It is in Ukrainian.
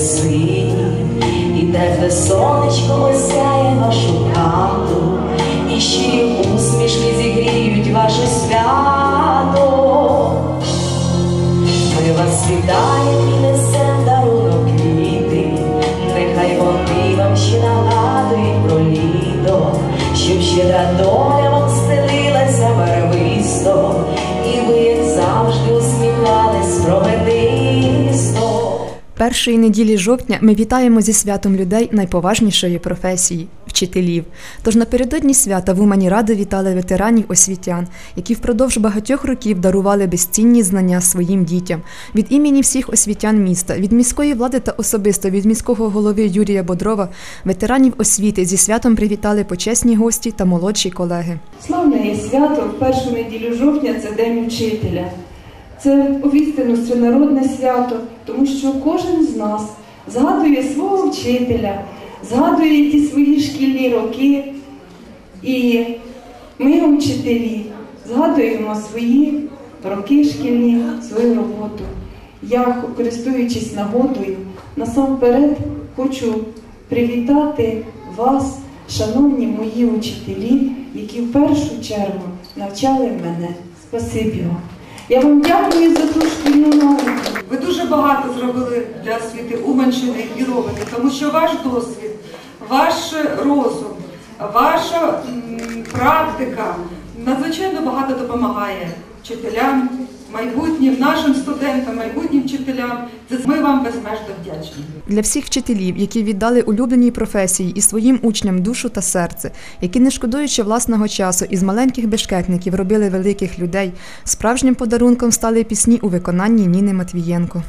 сині, і тепле сонечко осяє вашу хату, і щирі усмішки зігріють ваше свято. Ми вас вітаємо і несем дарунок квіти, нехай вони вам ще нагадують про літо, щоб щедра доля Першої неділі жовтня ми вітаємо зі святом людей найповажнішої професії вчителів. Тож напередодні свята в Умані Ради вітали ветеранів освітян, які впродовж багатьох років дарували безцінні знання своїм дітям. Від імені всіх освітян міста, від міської влади та особисто від міського голови Юрія Бодрова, ветеранів освіти зі святом привітали почесні гості та молодші колеги. Славне є свято в першу неділю жовтня це День вчителя. Це повістину всенародне свято, тому що кожен з нас згадує свого вчителя, згадує ті свої шкільні роки. І ми, вчителі, згадуємо свої роки шкільні, свою роботу. Я, користуючись нагодою, насамперед хочу привітати вас, шановні мої учителі, які в першу чергу навчали мене. Спасибі вам. Я вам дякую за ту шкільну науку. Ви дуже багато зробили для освіти Уманщини і робите, тому що ваш досвід, ваш розум, ваша м, практика надзвичайно багато допомагає вчителям, майбутнім нашим студентам, майбутнім вчителям. Це ми вам безмежно вдячні. Для всіх вчителів, які віддали улюбленій професії і своїм учням душу та серце, які, не шкодуючи власного часу, із маленьких бешкетників робили великих людей, справжнім подарунком стали пісні у виконанні Ніни Матвієнко.